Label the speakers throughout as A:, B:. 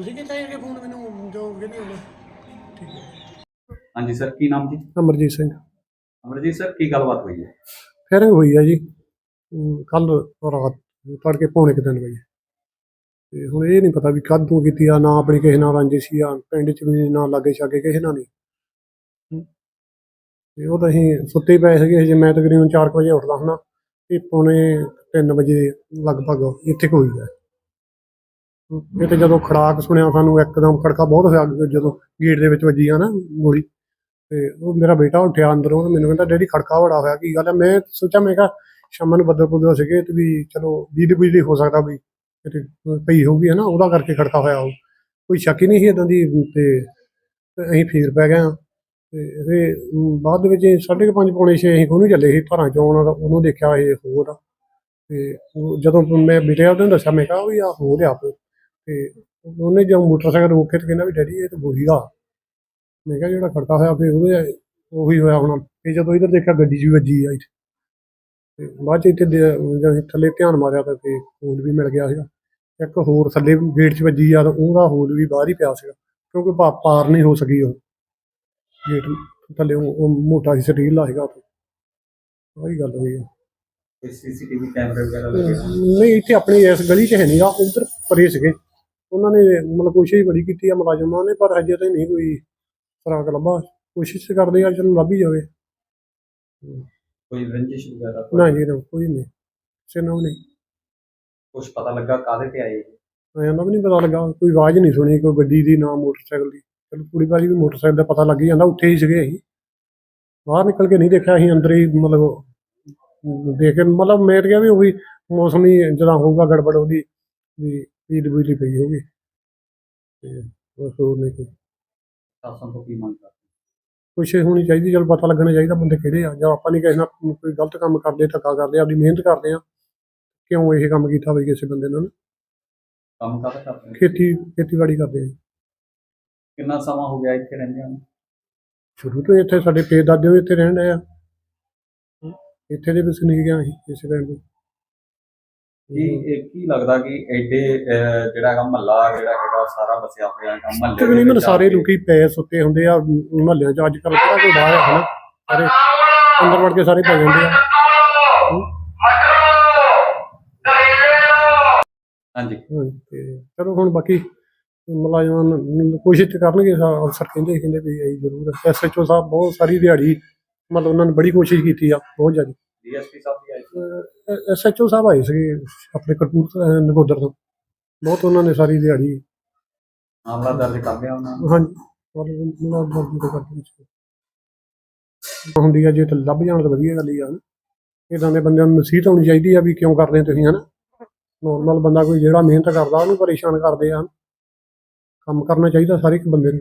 A: ਤੁਸੀਂ ਕੀਤਾ ਇਹ ਫੋਨ ਮੈਨੂੰ ਜੋ ਕਹਿੰਦੇ ਹੋ ਠੀਕ ਹੈ।
B: ਹਾਂਜੀ ਸਰ ਕੀ ਨਾਮ ਜੀ?
A: ਅਮਰਜੀਤ ਸਿੰਘ।
B: ਅਮਰਜੀਤ ਸਰ ਕੀ ਗੱਲਬਾਤ ਹੋਈ ਹੈ?
A: ਫੇਰਿੰਗ ਹੋਈ ਆ ਜੀ ਕੱਲ ਰਾਤ ਤੜਕੇ ਪੌਣੇ ਕੁ ਤਿੰਨ ਵਜੇ। ਤੇ ਹੁਣ ਇਹ ਨਹੀਂ ਪਤਾ ਵੀ ਕਦ ਤੋਂ ਕੀਤੀ ਆ ਨਾ ਆਪਣੀ ਕਿਸੇ ਨਾਲ ਰਾਂਝੀ ਆ ਪਿੰਡ ਚ ਵੀ ਨਾ ਲਾਗੇ ਛਾਗੇ ਕਿਸੇ ਨਾਲ ਨਹੀਂ। ਤੇ ਉਹ ਤਾਂ ਅਸੀਂ ਸੁੱਤੇ ਪਏ ਸੀਗੇ ਜੇ ਮੈਂ ਤਕਰੀਬਨ 4 ਵਜੇ ਉੱਠਦਾ ਹੁੰਦਾ ਤੇ ਪੌਣੇ 3 ਵਜੇ ਲਗਭਗ ਇੱਥੇ ਕੋਈ ਹੈ ਹਮ। ਇਹ ਤੇ ਜਦੋਂ ਖੜਾਕ ਸੁਣਿਆ ਸਾਨੂੰ ਇੱਕਦਮ ਖੜਕਾ ਬਹੁਤ ਹੋਇਆ ਜਦੋਂ ਗੇਟ ਦੇ ਵਿੱਚ ਵੱਜੀ ਆ ਨਾ ਗੋਲੀ। ਤੇ ਉਹ ਮੇਰਾ ਬੇਟਾ ਉੱਠਿਆ ਅੰਦਰੋਂ ਤੇ ਮੈਨੂੰ ਕਹਿੰਦਾ, ਡੈਡੀ, ਖੜਕਾ ਬੜਾ ਹੋਇਆ, ਕੀ ਗੱਲ ਹੈ? ਮੈਂ ਸੋਚਿਆ, ਮੈਂ ਕਿਹਾ ਸ਼ਾਮਾਂ ਨੂੰ ਬੱਦਲ ਬੁੱਦਲ ਸੀਗੇ ਤੇ ਵੀ ਚਲੋ ਬਿਜਲੀ ਬਿਜਲੀ ਹੋ ਸਕਦਾ ਵੀ ਕਿਤੇ ਪਈ ਹੋਊਗੀ ਹੈ ਨਾ ਉਹਦਾ ਕਰਕੇ ਖੜਕਾ ਹੋਇਆ ਉਹ। ਕੋਈ ਸ਼ੱਕ ਹੀ ਨਹੀਂ ਸੀ ਇਦਾਂ ਦੀ ਤੇ ਅਸੀਂ ਫੇਰ ਪੈ ਗਏ ਹਾਂ। ਤੇ ਇਹ ਬਾਅਦ ਦੇ ਵਿੱਚ ਅਸੀਂ ਸਾਢੇ ਕੁ ਪੰਜ ਪੌਣੇ ਛੇ ਅਸੀਂ ਉਹਨੂੰ ਚੱਲੇ ਸੀ ਧਾਰਾਂ ਚੋਂ ਆਉਣਾ ਉਹਨੂੰ ਦੇਖਿਆ ਇਹ ਹੋਰ। ਆ ਤੇ ਜਦੋਂ ਮੈਂ ਬੇਟੇ ਉਹਨੂੰ ਦੱਸਿਆ, ਮੈਂ ਕਿਹਾ, ਵੀ ਆ ਹੋ ਲਿਆ ਤੇ ਉਹਨੇ ਜਦੋਂ ਮੋਟਰਸਾਈਕਲ ਰੋਕੇ ਤੇ ਕਹਿੰਦਾ ਵੀ ਡੈਡੀ ਇਹ ਤਾਂ ਗੋਲੀ ਦਾ। ਮੈਂ ਕਿਹਾ ਜਿਹੜਾ ਖੜਕਾ ਹੋਇਆ ਫਿਰ ਉਹਦੇ ਉਹੀ ਹੋਇਆ ਹੋਣਾ। ਤੇ ਜਦੋਂ ਇਧਰ ਦੇਖਿਆ ਗੱਡੀ ਜੀ ਵੱਜੀ ਆ ਇੱਥੇ। ਤੇ ਬਾਅਦ ਚ ਇੱਥੇ ਜਦੋਂ ਥੱਲੇ ਧਿਆਨ ਮਾਰਿਆ ਤਾਂ ਤੇ ਖੂਨ ਵੀ ਮਿਲ ਗਿਆ ਸੀਗਾ। ਇੱਕ ਹੋਰ ਥੱਲੇ ਗੇਟ 'ਚ ਵੱਜੀ ਆ ਤਾਂ ਉਹਦਾ ਖੂਨ ਵੀ ਬਾਹਰ ਹੀ ਪਿਆ ਸੀਗਾ। ਕਿਉਂਕਿ ਪਾਰ ਨਹੀਂ ਹੋ ਸਕੀ ਉਹ। ਗੇਟ ਥੱਲੇ ਉਹ ਮੋਟਾ ਸੀ ਸਟੀਲ ਦਾ ਸੀਗਾ ਉੱਥੇ। ਉਹੀ ਗੱਲ ਹੋਈ ਆ।
B: ਸੀਸੀਟੀਵੀ ਕੈਮਰੇ ਵਗੈਰਾ ਲੱਗੇ
A: ਨਹੀਂ ਇੱਥੇ ਆਪਣੀ ਇਸ ਗਲੀ 'ਚ ਹੈ ਨਹੀਂਗਾ ਉਧਰ ਪਰੇ ਸੀਗੇ। ਉਹਨਾਂ ਨੇ ਮਤਲਬ ਕੋਸ਼ਿਸ਼ ਬੜੀ ਕੀਤੀ ਆ ਮੁਲਾਜ਼ਮਾਂ ਨੇ ਪਰ ਹਜੇ ਤਾਂ ਨਹੀਂ ਕੋਈ ਫਰਾਕ ਲੱਭਾ। ਕੋਸ਼ਿਸ਼ ਕਰਦੇ ਆ ਚਲੋ ਲੱਭ ਹੀ ਜਾਵੇ।
B: ਕੋਈ ਰੰਜਿਸ਼ ਵਗੈਰਾ?
A: ਨਾ ਜੀ ਨਾ ਕੋਈ ਨਹੀਂ। ਕਿਸੇ ਨੂੰ ਨਹੀਂ।
B: ਕੁਝ ਪਤਾ ਲੱਗਾ ਕਾਹਦੇ ਤੇ ਆਏ? ਇਹ?
A: ਐਂ ਦਾ ਵੀ ਨਹੀਂ ਪਤਾ ਲੱਗਾ। ਕੋਈ ਆਵਾਜ਼ ਨਹੀਂ ਸੁਣੀ ਕੋਈ ਗੱਡੀ ਦੀ ਨਾ ਮੋਟਰਸਾਈਕਲ ਦੀ। ਚਲੋ ਪੂਰੀ ਬਾਜੀ ਵੀ ਮੋਟਰਸਾਈਕਲ ਦਾ ਪਤਾ ਲੱਗ ਹੀ ਜਾਂਦਾ ਉੱਥੇ ਹੀ ਸੀਗੇ ਅਸੀਂ। ਬਾਹਰ ਨਿਕਲ ਕੇ ਨਹੀਂ ਦੇਖਿਆ ਅਸੀਂ ਅੰਦਰ ਹੀ ਮਤਲਬ ਦੇਖ ਕੇ ਮਤਲਬ ਮੇਰ ਗਿਆ ਵੀ ਉਹੀ ਮੌਸਮ ਹੀ ਜਦੋਂ ਹੋਊਗਾ ਗੜਬੜ ਉਹਦੀ ਵੀ ਪੀੜ ਬੁਝਲੀ ਪਈ ਹੋਊਗੀ। ਤੇ ਬਸ ਹੋਰ ਨਹੀਂ ਕੋਈ।
B: ਸ਼ਾਸਨ ਤੋਂ ਕੀ ਮੰਗ ਕਰਦੇ?
A: ਕੋਸ਼ਿਸ਼ ਹੋਣੀ ਚਾਹੀਦੀ ਚਲ ਪਤਾ ਲੱਗਣਾ ਚਾਹੀਦਾ ਬੰਦੇ ਕਿਹੜੇ ਆ। ਜਾਂ ਆਪਾਂ ਨਹੀਂ ਕਿਸੇ ਨਾਲ ਕੋਈ ਗਲਤ ਕੰਮ ਕਰਦੇ ਧੱਕਾ ਕਰਦੇ ਆਪਦੀ ਮਿਹਨਤ ਕਰਦੇ ਆ। ਕਿਉਂ ਇਹ ਕੰਮ ਕੀਤਾ ਬਈ ਕਿਸੇ ਬੰਦੇ ਨਾਲ?
B: ਕੰਮ ਕਾਹਦਾ ਕਰਦੇ?
A: ਖੇਤੀ ਖੇਤੀਬਾੜੀ ਕਰਦੇ ਆ
B: ਕਿੰਨਾ ਸਮਾਂ ਹੋ ਗਿਆ ਇੱਥੇ ਰਹਿੰਦੇ ਨੂੰ?
A: ਸ਼ੁਰੂ ਤੋਂ ਹੀ ਇੱਥੇ ਸਾਡੇ ਪੇ ਦਾਦੇ ਵੀ ਇੱਥੇ ਰਹਿਣ ਡਏ ਆ। ਇੱਥੇ ਦੇ ਵਸਨੀਕ ਆ ਅਸੀਂ ਇਸੇ ਪਿੰਡ ਦੇ
B: ਕੀ ਇਹ ਕੀ ਲੱਗਦਾ ਕਿ ਐਡੇ ਜਿਹੜਾ ਹੈਗਾ ਮਹੱਲਾ ਜਿਹੜਾ ਹੈਗਾ ਸਾਰਾ ਬਸਿਆ ਹੋਇਆ ਹੈਗਾ ਮਹੱਲੇ
A: ਤਕਰੀਬਨ ਸਾਰੇ ਲੋਕੀ ਪੈ ਸੁੱਤੇ ਹੁੰਦੇ ਆ ਮੁਹੱਲਿਆਂ 'ਚ ਅੱਜ ਕੱਲ੍ਹ ਕਿਹੜਾ ਕੋਈ ਬਾਹਰ ਆ ਹਨਾ? ਸਾਰੇ ਅੰਦਰ ਵੜ ਕੇ ਸਾਰੇ ਪੈ ਜਾਂਦੇ ਆ।
B: ਹਾਂਜੀ।
A: ਹਾਂ, ਤੇ ਚਲੋ ਹੁਣ ਬਾਕੀ ਮੁਲਾਜ਼ਮਾਂ ਨੂੰ ਕੋਸ਼ਿਸ਼ ਕਰਨਗੇ ਅਫਸਰ ਕਹਿੰਦੇ ਕਹਿੰਦੇ ਵੀ ਇਹ ਜ਼ਰੂਰ। ਐਸਐਚਓ ਸਾਹਿਬ ਬਹੁਤ ਸਾਰੀ ਦਿਹਾੜੀ ਮਤਲਬ ਉਹਨਾਂ ਨੇ ਬੜੀ ਕੋਸ਼ਿਸ਼ ਕੀਤੀ ਆ ਬਹੁਤ ਜ਼ਿਆਦਾ।
B: ਡੀਐਸਪੀ ਸਾਹਿਬ ਵੀ ਆਏ ਸੀ।
A: ਐਸਐਚਓ ਸਾਹਿਬ ਆਏ ਸੀਗੇ ਆਪਣੇ ਕਪੂਰ ਨਗੋਦਰ ਤੋਂ। ਬਹੁਤ ਉਹਨਾਂ ਨੇ ਸਾਰੀ ਦਿਹਾੜੀ
B: ਮਾਮਲਾ ਦਰਜ ਕਰ ਲਿਆ ਉਹਨਾਂ
A: ਹਾਂਜੀ ਮਤਲਬ ਉਹਨਾਂ ਦਾ ਮਰਜ਼ੀ ਤੋਂ ਕਰਦੇ ਸੀ ਹੁੰਦੀ ਆ ਜੇ ਤਾਂ ਲੱਭ ਜਾਣ ਤਾਂ ਵਧੀਆ ਗੱਲ ਹੀ ਆ ਨਾ। ਇਦਾਂ ਦੇ ਬੰਦਿਆਂ ਨੂੰ ਨਸੀਹਤ ਹੋਣੀ ਚਾਹੀਦੀ ਆ ਵੀ ਕਿਉਂ ਕਰਦੇ ਤੁਸੀਂ ਹਨਾ? ਨੋਰਮਲ ਬੰਦਾ ਕੋਈ ਜਿਹੜਾ ਮਿਹਨਤ ਕਰਦਾ ਉਹਨੂੰ ਪਰੇਸ਼ਾਨ ਕਰਦੇ ਆ। ਕੰਮ ਕਰਨਾ ਚਾਹੀਦਾ ਹਰ ਇੱਕ ਬੰਦੇ ਨੂੰ।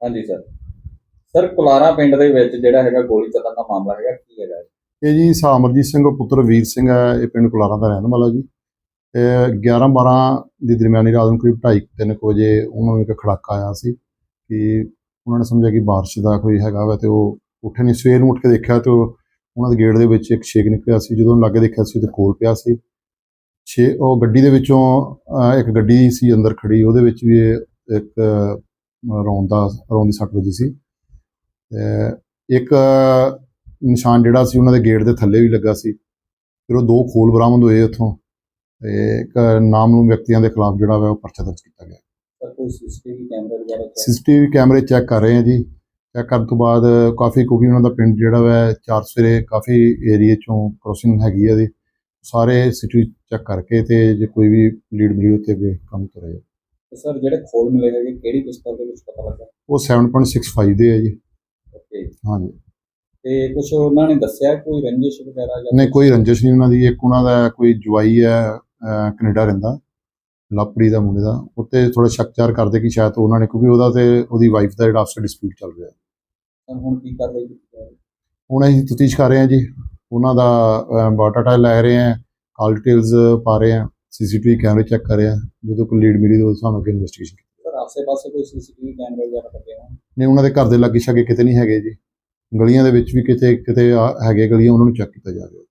B: ਹਾਂਜੀ ਸਰ ਸਰ, ਕੁਲਾਰਾ ਪਿੰਡ ਦੇ ਵਿੱਚ ਜਿਹੜਾ ਹੈਗਾ ਗੋਲੀ ਚੱਲਣ ਦਾ ਮਾਮਲਾ ਹੈਗਾ, ਕੀ ਹੈਗਾ
C: ਇਹ ਜੀ ਸਾਮਰਜੀਤ ਸਿੰਘ ਪੁੱਤਰ ਵੀਰ ਸਿੰਘ ਹੈ, ਇਹ ਪਿੰਡ ਕੁਲਾਰਾ ਦਾ ਰਹਿਣ ਵਾਲਾ ਜੀ। ਇਹ 11 12 ਦੀ ਦਰਮਿਆਨੀ ਰਾਤ ਨੂੰ ਕਰੀਬ 2:30 ਤਿੰਨ ਕੁ ਵਜੇ ਉਹਨਾਂ ਨੂੰ ਇੱਕ ਖੜਾਕਾ ਆਇਆ ਸੀ ਕਿ ਉਹਨਾਂ ਨੇ ਸਮਝਿਆ ਕਿ ਬਾਰਿਸ਼ ਦਾ ਕੋਈ ਹੈਗਾ ਵਾ ਤੇ ਉਹ ਉੱਠੇ ਨਹੀਂ ਸਵੇਰ ਨੂੰ ਉੱਠ ਕੇ ਦੇਖਿਆ ਤੇ ਉਹ- ਉਹਨਾਂ ਦੇ ਗੇਟ ਦੇ ਵਿੱਚ ਇੱਕ ਛੇਕ ਨਿਕਲਿਆ ਸੀ, ਜਦੋਂ ਲਾਗੇ ਦੇਖਿਆ ਸੀ ਤੇ ਕੋਲ ਪਿਆ ਸੀ। ਛੇ, ਉਹ ਗੱਡੀ ਦੇ ਵਿੱਚੋਂ ਇੱਕ ਗੱਡੀ ਸੀ ਅੰਦਰ ਖੜੀ, ਉਹਦੇ ਵਿੱਚ ਵੀ ਇਹ ਇੱਕ ਰੌਂਦ ਦਾ ਰੌਂਦ ਦੀ ਸੱਟ ਵੱਜੀ ਸੀ। ਇੱਕ ਨਿਸ਼ਾਨ ਜਿਹੜਾ ਸੀ ਉਹਨਾਂ ਦੇ ਗੇਟ ਦੇ ਥੱਲੇ ਵੀ ਲੱਗਾ ਸੀ। ਫਿਰ ਉਹ ਦੋ ਖੋਲ ਬਰਾਮਦ ਹੋਏ ਉੱਥੋਂ ਤੇ ਇੱਕ ਨਾਮਲੂਮ ਵਿਅਕਤੀਆਂ ਦੇ ਖਿਲਾਫ ਜਿਹੜਾ ਵਾ ਉਹ ਪਰਚਾ ਦਰਜ ਕੀਤਾ ਗਿਆ।
B: ਸੀਸੀਟੀਵੀ ਕੈਮਰੇ
C: ਚੈੱਕ ਕਰ ਰਹੇ ਆ ਜੀ। ਚੈੱਕ ਕਰਨ ਤੋਂ ਬਾਅਦ ਕਾਫੀ ਕਿਉਂਕਿ ਉਹਨਾਂ ਦਾ ਪਿੰਡ ਜਿਹੜਾ ਵਾ ਚਾਰ ਸਵੇਰੇ ਕਾਫੀ ਏਰੀਏ ਚੋਂ ਕ੍ਰੋਸਿੰਗ ਹੈਗੀ ਆ ਦੀ ਸਾਰੇ ਸਿਟੀ ਚੈੱਕ ਕਰਕੇ ਤੇ ਜੇ ਕੋਈ ਵੀ ਲੀਡ ਮਿਲੀ ਉੱਤੇ ਵੀ ਕੰਮ ਕਰੇ
B: ਸਰ ਜਿਹੜੇ ਖੋਲ ਮਿਲੇ ਹੈਗੇ ਕਿਹੜੀ ਪਿਸਤਲ ਦੇ ਵਿੱਚ ਪਤਾ ਲੱਗਾ?
C: ਉਹ 7.65 ਦੇ ਆ ਜੀ। ਹਾਂਜੀ।
B: ਤੇ ਕੁਝ ਉਹਨਾਂ ਨੇ ਦੱਸਿਆ ਕੋਈ ਰੰਜਿਸ਼ ਵਗੈਰਾ ਜਾਂ
C: ਨਹੀਂ ਕੋਈ ਰੰਜਿਸ਼ ਨਹੀਂ ਉਹਨਾਂ ਦੀ। ਇੱਕ ਉਹਨਾਂ ਦਾ ਕੋਈ ਜਵਾਈ ਹੈ ਅਹ ਕੈਨੇਡਾ ਰਹਿੰਦਾ ਲਾਪਰੀ ਦਾ ਮੁੰਡੇ ਦਾ। ਉੱਤੇ ਥੋੜਾ ਸ਼ੱਕਚਾਰ ਕਰਦੇ ਕਿ ਸ਼ਾਇਦ ਉਹਨਾਂ ਨੇ ਕਿਉਂਕਿ ਉਹਦਾ ਤੇ ਉਹਦੀ ਵਾਈਫ ਦਾ ਜਿਹੜਾ ਆਪਸ ਡਿਸਪਿਊਟ ਚੱਲ ਰਿਹਾ।
B: ਹੁਣ ਕੀ ਜਾ ਰਹੀ?
C: ਹੁਣ ਅਸੀਂ ਤਫਤੀਸ਼ ਕਰ ਰਹੇ ਹਾਂ ਜੀ। ਉਹਨਾਂ ਦਾ ਬਾਟਾਟਾ ਲੈ ਰਹੇ ਹਾਂ ਕਾਲ ਡਿਟੇਲਸ ਪਾ ਰਹੇ ਹਾਂ ਸੀਸੀਟੀਵੀ ਕੈਮਰੇ ਚੈੱਕ ਕਰ ਰਹੇ ਹਾਂ ਜਦੋਂ ਕੋਈ ਲੀਡ ਮਿਲੀ ਤਾਂ ਉਸ ਹਿਸਾਬ ਨਾਲ ਇਨਵੈਸਟੀਗੇਸ਼ਨ
B: ਆਸੇ-ਪਾਸੇ ਕੋਈ ਸੀਸੀਟੀਵੀ ਕੈਮਰੇ ਵਗੈਰਾ ਲੱਗੇ ਹੋਣ?
C: ਨਹੀਂ, ਉਹਨਾਂ ਦੇ ਘਰ ਦੇ ਲਾਗੇ ਛਾਗੇ ਕਿਤੇ ਨਹੀਂ ਹੈਗੇ ਜੀ। ਗਲੀਆਂ ਦੇ ਵਿੱਚ ਵੀ ਕਿਤੇ ਕਿਤੇ ਆ- ਹੈਗੇ ਗਲੀਆਂ, ਉਹਨਾਂ ਨੂੰ ਚੈੱਕ ਕੀਤਾ ਜਾ ਰਿਹਾ